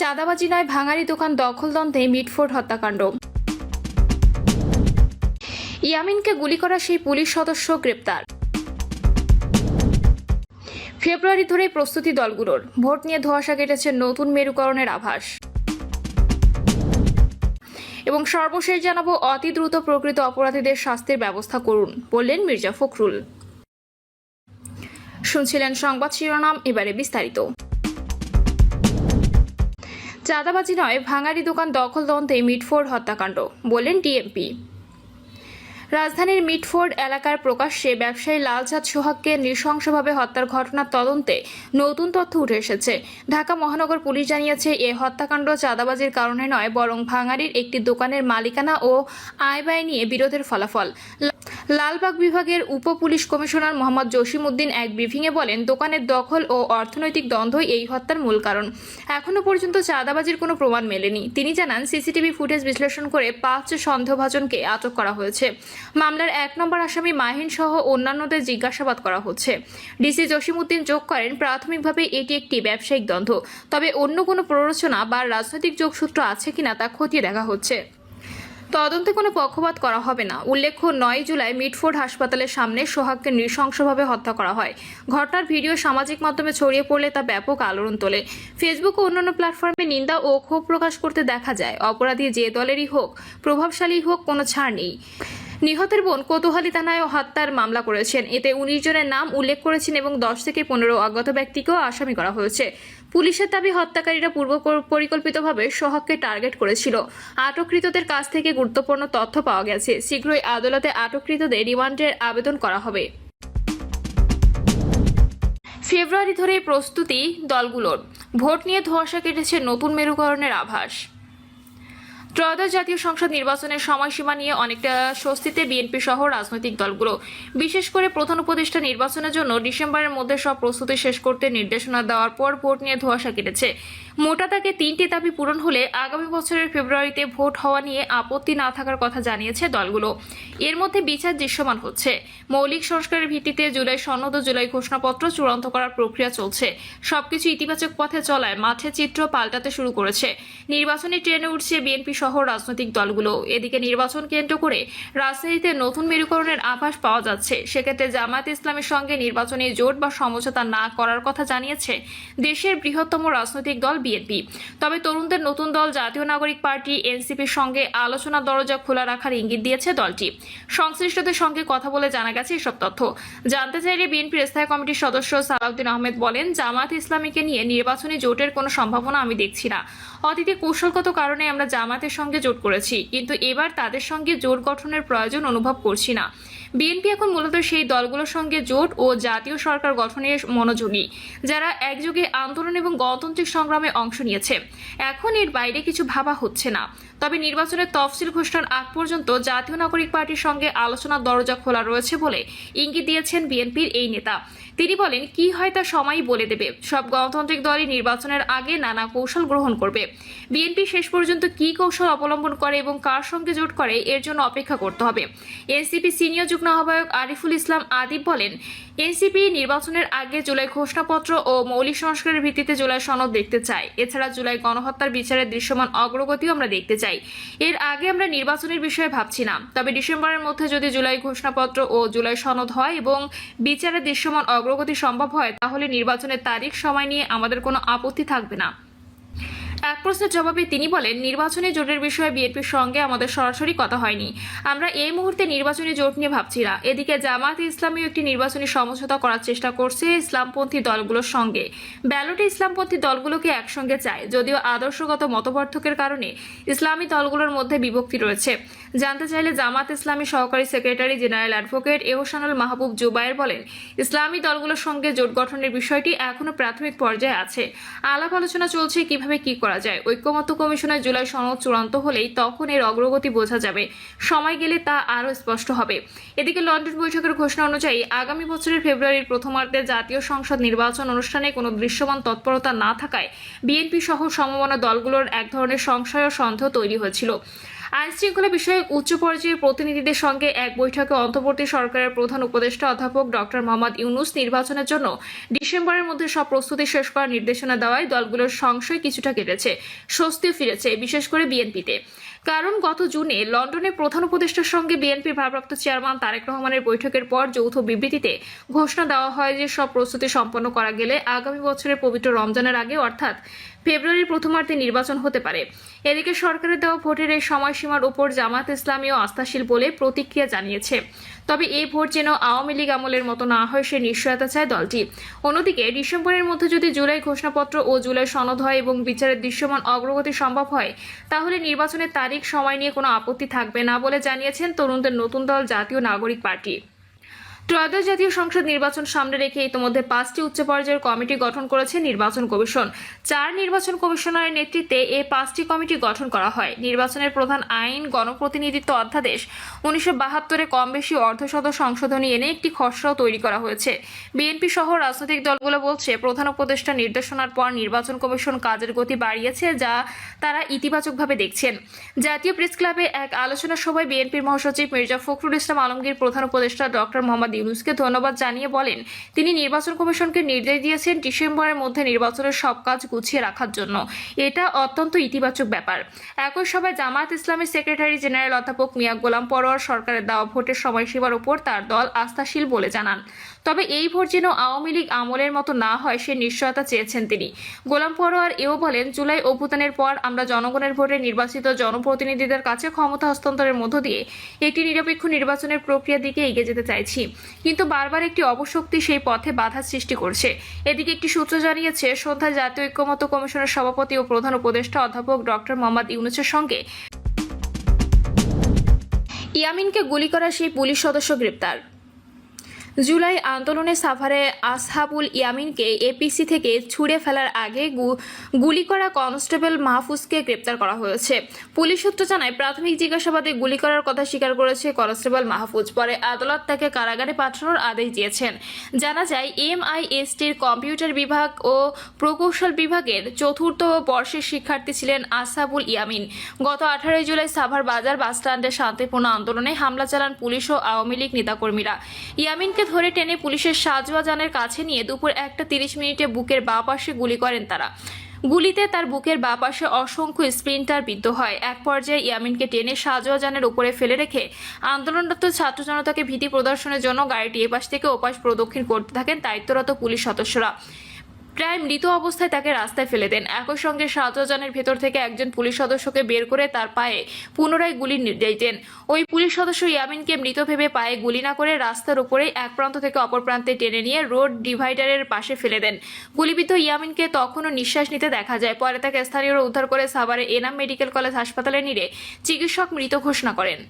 চাঁদাবাজি নয়, ভাঙারি দোকান দখলদ্বন্দ্বে মিটফোর্ড হত্যাকাণ্ড। ইয়ামিনকে গুলি করা সেই পুলিশ সদস্য গ্রেপ্তার। ফেব্রুয়ারি ধরেই প্রস্তুতি দলগুলোর। ভোট নিয়ে ধোঁয়াশা কেটেছে নতুন মেরুকরণের আভাস। এবং সর্বশেষ জানাব, অতি দ্রুত প্রকৃত অপরাধীদের শাস্তির ব্যবস্থা করুন, বললেন মির্জা ফখরুল। শুনছিলেন সংবাদ শিরোনাম, এবারে বিস্তারিত। চাঁদাবাজি নয়, ভাঙারি দোকান দখলদ্বন্দ্বে মিটফোর্ড হত্যাকাণ্ড বললেন ডিএমপি রাজধানীর মিটফোর্ড এলাকার প্রকাশ্যে ব্যবসায়ী লালচাঁদ সোহাগকে নৃশংসভাবে হত্যার ঘটনার তদন্তে নতুন তথ্য উঠে এসেছে। ঢাকা মহানগর পুলিশ জানিয়েছে, এ হত্যাকাণ্ড চাঁদাবাজির কারণে নয়, বরং ভাঙারির একটি দোকানের মালিকানা ও আয় ব্যয় নিয়ে বিরোধের ফলাফল। লালবাগ বিভাগের উপ পুলিশ কমিশনার মোহাম্মদ জসিম উদ্দিন এক ব্রিফিংয়ে বলেন, দোকানের দখল ও অর্থনৈতিক দ্বন্দ্বই এই হত্যার মূল কারণ। এখনও পর্যন্ত চাঁদাবাজির কোনো প্রমাণ মেলেনি। তিনি জানান, সিসিটিভি ফুটেজ বিশ্লেষণ করে পাঁচ সন্দেহভাজনকে আটক করা হয়েছে। মামলার এক নম্বর আসামি মাহিন সহ অন্যান্যদের জিজ্ঞাসাবাদ করা হচ্ছে। ডিসি জসিমউদ্দিন যোগ করেন, প্রাথমিকভাবে এটি একটি ব্যবসায়িক দ্বন্দ্ব। তবে অন্য কোনো প্ররোচনা বা রাজনৈতিক যোগসূত্র আছে কিনা তা খতিয়ে দেখা হচ্ছে। তদন্তে কোনো পক্ষপাত করা হবে না। উল্লেখ্য, নয় জুলাই মিটফোর্ড হাসপাতালের সামনে সোহাগকে নৃশংসভাবে হত্যা করা হয়। ঘটনার ভিডিও সামাজিক মাধ্যমে ছড়িয়ে পড়লে তা ব্যাপক আলোড়ন তোলে। ফেসবুক ও অন্যান্য প্ল্যাটফর্মে নিন্দা ও ক্ষোভ প্রকাশ করতে দেখা যায়। অপরাধী যে দলেরই হোক, প্রভাবশালী হোক, কোনো ছাড় নেই। নিহতের বোন কোতোহালি থানায় হত্যার মামলা করেছেন। এতে উনিশ জনের নাম উল্লেখ করেছেন এবং দশ থেকে পনেরো অজ্ঞাত ব্যক্তিকেও আসামি করা হয়েছে। পুলিশের দাবি হত্যাকারীরা পূর্ব পরিকল্পিতভাবে সোহাগকে টার্গেট করেছিল। আটককৃতদের কাছ থেকে গুরুত্বপূর্ণ তথ্য পাওয়া গেছে। শীঘ্রই আদালতে আটককৃতদের রিমান্ডের আবেদন করা হবে। ফেব্রুয়ারি ধরে প্রস্তুতি দলগুলোর। ভোট নিয়ে ধোঁয়াশা কেটেছে নতুন মেরুকরণের আভাস। ত্রয়োদশ জাতীয় সংসদ নির্বাচনের সময়সীমা নিয়ে অনেকটা স্বস্তিতে বিএনপি সহ রাজনৈতিক দলগুলো। বিশেষ করে প্রধান উপদেষ্টা নির্বাচনের জন্য ডিসেম্বরের মধ্যে সব প্রস্তুতি শেষ করতে নির্দেশনা দেওয়ার পর ভোট নিয়ে ধোঁয়াশা কেটেছে। মোটা তাকে তিনটি দাবি পূরণ হলে আগামী বছরের ফেব্রুয়ারিতে ভোট হওয়া নিয়ে আপত্তি না থাকার কথা জানিয়েছে দলগুলো। এর মধ্যে বিচার দৃশ্যমান হচ্ছে। মৌলিক সংস্কারের ভিত্তিতে জুলাই সনদ ও জুলাই ঘোষণাপত্র চূড়ান্ত করার প্রক্রিয়া চলছে। সবকিছু ইতিবাচক পথে চলায় মাঠে চিত্র পাল্টাতে শুরু করেছে। নির্বাচনী ট্রেনে উঠছে বিএনপি সহ রাজনৈতিক দলগুলো এদিকে নির্বাচন কেন্দ্র করে রাজনীতিতে নতুন মেরুকরণের আভাস পাওয়া যাচ্ছে। সেক্ষেত্রে জামায়াত ইসলামের সঙ্গে নির্বাচনী জোট বা সমঝোতা না করার কথা জানিয়েছে দেশের বৃহত্তম রাজনৈতিক দল বিএনপি। তবে তরুণদের নতুন দল জাতীয় নাগরিক পার্টি, এনসিপির সঙ্গে আলোচনার দরজা খোলা রাখার ইঙ্গিত দিয়েছে দলটি। সংশ্লিষ্টদের সঙ্গে কথা বলে জানা গেছে এসব তথ্য। জানতে চাইলে বিএনপির স্থায়ী কমিটির সদস্য সালাউদ্দিন আহমেদ বলেন, জামায়াত ইসলামীকে নিয়ে নির্বাচনী জোটের কোনো সম্ভাবনা আমি দেখছি না। অতীতে কৌশলগত কারণে আমরা জামায়াতের সঙ্গে জোট করেছি, কিন্তু এবার তাদের সঙ্গে জোট গঠনের প্রয়োজন অনুভব করছি না। বিএনপি এখন মূলত সেই দলগুলোর সঙ্গে জোট ও জাতীয় সরকার গঠনের মনোযোগী, যারা একযোগে আন্দোলন এবং গণতান্ত্রিক সংগ্রামে অংশ নিয়েছে। এখন এর বাইরে কিছু ভাবা হচ্ছে না। তবে নির্বাচনের তফসিল ঘোষণার আগ পর্যন্ত জাতীয় নাগরিক পার্টির সঙ্গে আলোচনার দরজা খোলা রয়েছে বলে ইঙ্গিত দিয়েছেন বিএনপির এই নেতা। তিনি বলেন, কি হয় তা সময়ই বলে দেবে। সব গণতান্ত্রিক দলই নির্বাচনের আগে নানা কৌশল গ্রহণ করবে। বিএনপি শেষ পর্যন্ত কি কৌশল অবলম্বন করে এবং কার সঙ্গে জোট করে, এর জন্য অপেক্ষা করতে হবে। এনসিপি সিনিয়র যুগ্ম আহ্বায়ক আরিফুল ইসলাম আদিব বলেন, এনসিপি নির্বাচনের আগে জুলাই ঘোষণাপত্র ও মৌলিক সংস্কারের ভিত্তিতে জুলাই সনদ দেখতে চায়। এছাড়া জুলাই গণহত্যার বিচারের দৃশ্যমান অগ্রগতিও আমরা দেখতে চাই। এর আগে আমরা নির্বাচনের বিষয়ে ভাবছি না। তবে ডিসেম্বরের মধ্যে যদি জুলাই ঘোষণাপত্র ও জুলাই সনদ হয় এবং বিচারে দৃশ্যমান অগ্রগতি সম্ভব হয়, তাহলে নির্বাচনের তারিখ, সময় নিয়ে আমাদের কোনো আপত্তি থাকবে না। এক প্রশ্নের জবাবে তিনি বলেন, নির্বাচনী জোটের বিষয়ে বিএনপির সঙ্গে আমাদের সরাসরি কথা হয়নি। আমরা এই মুহূর্তে নির্বাচনী জোট নিয়ে ভাবছি না। এদিকে জামায়াতে ইসলামী একটি নির্বাচনী সমঝোতা করার চেষ্টা করছে ইসলামপন্থী দলগুলোর সঙ্গে। ব্যালটে ইসলামপন্থী দলগুলোকে একসঙ্গে চায়, যদিও আদর্শগত মতপার্থক্যের কারণে ইসলামী দলগুলোর মধ্যে বিভক্তি রয়েছে। জানতে চাইলে জামাত ইসলামী সহকারী secretary general advocate Ehsanul Mahbub Zubayer বলেন, ইসলামী দলগুলোর সঙ্গে জোট গঠনের বিষয়টি এখনও প্রাথমিক পর্যায়ে আছে। আলাপ আলোচনা চলছে কীভাবে কি করা যায়। ঐক্যমত্য কমিশনের জুলাই সনদ চূড়ান্ত হলেই তখন এর অগ্রগতি বোঝা যাবে। সময় গেলে তা আরও স্পষ্ট হবে। এদিকে লন্ডন বৈঠকের ঘোষণা অনুযায়ী আগামী বছরের ফেব্রুয়ারির প্রথমার্ধে জাতীয় সংসদ নির্বাচন অনুষ্ঠানে কোনো দৃশ্যমান তৎপরতা না থাকায় বিএনপি সহ সমমনা দলগুলোর এক ধরনের সংশয় ও সন্দেহ তৈরি হয়েছিল। আইন শৃঙ্খলা বিষয়ক উচ্চ পর্যায়ের প্রতিনিধিদের সঙ্গে এক বৈঠকে অন্তর্বর্তী সরকারের প্রধান উপদেষ্টা অধ্যাপক ডক্টর মোহাম্মদ ইউনুস নির্বাচনের জন্য ডিসেম্বরের মধ্যে সব প্রস্তুতি শেষ করার নির্দেশনা দেওয়ায় দলগুলোর সংশয় কিছুটা কেটেছে, স্বস্তিও ফিরেছে, বিশেষ করে বিএনপিতে। কারণ গত জুনে লন্ডনে প্রধান উপদেষ্টার সঙ্গে বিএনপির ভারপ্রাপ্ত চেয়ারম্যান তারেক রহমানের বৈঠকের পর যৌথ বিবৃতিতে ঘোষণা দেওয়া হয় যে সব প্রস্তুতি সম্পন্ন করা গেলে আগামী বছরের পবিত্র রমজানের আগে, অর্থাৎ ফেব্রুয়ারির প্রথমার্ধে নির্বাচন হতে পারে। এদিকে সরকারের দেওয়া ভোটের এই সময়সীমার উপর জামাত ইসলামীও আস্থাশীল বলে প্রতিক্রিয়া জানিয়েছে। তবে এই ভোট যেন আওয়ামী লীগ আমলের মতো না হয়, সে নিশ্চয়তা চায় দলটি। অন্যদিকে ডিসেম্বরের মধ্যে যদি জুলাই ঘোষণাপত্র ও জুলাই সনদ হয় এবং বিচারের দৃশ্যমান অগ্রগতি সম্ভব হয়, তাহলে নির্বাচনের তারিখ সময় নিয়ে কোনো আপত্তি থাকবে না বলে জানিয়েছেন তরুণদের নতুন দল জাতীয় নাগরিক পার্টি। ত্রয়োদশ জাতীয় সংসদ নির্বাচন সামনে রেখে ইতিমধ্যে পাঁচটি উচ্চ পর্যায়ের কমিটি গঠন করেছে নির্বাচন কমিশন। চার নির্বাচন কমিশনারের নেতৃত্বে এই পাঁচটি কমিটি গঠন করা হয়। নির্বাচনের প্রধান আইন, গণপ্রতিনিধিত্ব অধ্যাদেশ, উনিশশো বাহাত্তরে কম বেশি অর্ধশত সংশোধনী এনে একটি খসড়াও তৈরি করা হয়েছে। বিএনপি সহ রাজনৈতিক দলগুলো বলছে, প্রধান উপদেষ্টা নির্দেশনার পর নির্বাচন কমিশন কাজের গতি বাড়িয়েছে যা তারা ইতিবাচকভাবে দেখছেন। জাতীয় প্রেস ক্লাবে এক আলোচনা সভায় বিএনপির মহাসচিব মির্জা ফখরুল ইসলাম আলমগীর প্রধান উপদেষ্টা ডক্টর মোহাম্মদ ইউনুসকে ধন্যবাদ জানিয়ে বলেন, তিনি নির্বাচন কমিশনকে নির্দেশ দিয়েছেন ডিসেম্বরের মধ্যে নির্বাচনের সব কাজ গুছিয়ে রাখার জন্য। এটা অত্যন্ত ইতিবাচক ব্যাপার। একই সভায় জামায়াত ইসলামের সেক্রেটারি জেনারেল অধ্যাপক মিয়া গোলাম পরোয়ার সরকারের দেওয়া ভোটের সময়সীমার উপর তার দল আস্থাশীল বলে জানান। তবে এই ভোট যেন আওয়ামী লীগ আমলের মতো না হয়, সে নিশ্চয়তা চেয়েছেন তিনি। গোলাম পরোয়ার এও বলেন, জুলাই অভ্যুত্থানের পর আমরা জনগণের ভোটে নির্বাচিত জনপ্রতিনিধিদের কাছে ক্ষমতা হস্তান্তরের মধ্য দিয়ে একটি নিরপেক্ষ নির্বাচনের প্রক্রিয়ার দিকে এগিয়ে যেতে চাইছি। কিন্তু বারবার একটি অবশক্তি সেই পথে বাধা সৃষ্টি করছে। এদিকে একটি সূত্র জানিয়েছে, সন্ধ্যায় জাতীয় ঐক্যমত্য কমিশনের সভাপতি ও প্রধান উপদেষ্টা অধ্যাপক ডক্টর মোহাম্মদ ইউনুসের সঙ্গে ইয়ামিনকে গুলি করা সেই পুলিশ সদস্য গ্রেপ্তার। জুলাই আন্দোলনে সাভারে আসহাবুল ইয়ামিনকে এপিসি থেকে ছুড়ে ফেলার আগে গুলি করা কনস্টেবল মাহফুজকে গ্রেপ্তার করা হয়েছে। পুলিশ সূত্র জানায়, প্রাথমিক জিজ্ঞাসাবাদে গুলি করার কথা স্বীকার করেছে কনস্টেবল মাহফুজ। পরে আদালত তাকে কারাগারে পাঠানোর আদেশ দিয়েছেন। জানা যায়, এমআইএসটির কম্পিউটার বিভাগ ও প্রকৌশল বিভাগের চতুর্থ বর্ষের শিক্ষার্থী ছিলেন আসহাবুল ইয়ামিন। গত আঠারোই জুলাই সাভার বাজার বাসস্ট্যান্ডে শান্তিপূর্ণ আন্দোলনে হামলা চালান পুলিশ ও আওয়ামী লীগ নেতাকর্মীরা। ইয়ামিনকে ধরে টেনে পুলিশের সাজওয়াজানের কাছে নিয়ে দুপুর একটা তিরিশ মিনিটে বুকের বাঁ পাশে গুলি করেন তারা। গুলিতে তার বুকের বাঁ পাশে অসংখ্য স্প্রিন্টার বিদ্ধ হয়। এক পর্যায়ে ইয়ামিনকে টেনে সাজোয়া যানের উপরে ফেলে রেখে আন্দোলনরত ছাত্র জনতাকে ভীতি প্রদর্শনের জন্য গাড়িটি এপাশ থেকে ওপাশ প্রদক্ষিণ করতে থাকেন দায়িত্বরত পুলিশ সদস্যরা। প্রায় মৃত অবস্থায় তাকে রাস্তায় ফেলে দেন। একই সঙ্গে শাহজাহানের ভেতর থেকে একজন পুলিশ সদস্যকে বের করে তার পায়ে পুনরায় গুলির নির্দেশ দেন ওই পুলিশ সদস্য ইয়ামিনকে মৃত ভেবে পায়ে গুলি না করে রাস্তার উপরেই এক প্রান্ত থেকে অপর প্রান্তে টেনে নিয়ে রোড ডিভাইডারের পাশে ফেলে দেন। গুলিবিদ্ধ ইয়ামিনকে তখনও নিঃশ্বাস নিতে দেখা যায়। পরে তাকে স্থানীয়রা উদ্ধার করে সাভারে এনাম মেডিকেল কলেজ হাসপাতালে নিয়ে চিকিৎসক মৃত ঘোষণা করেন।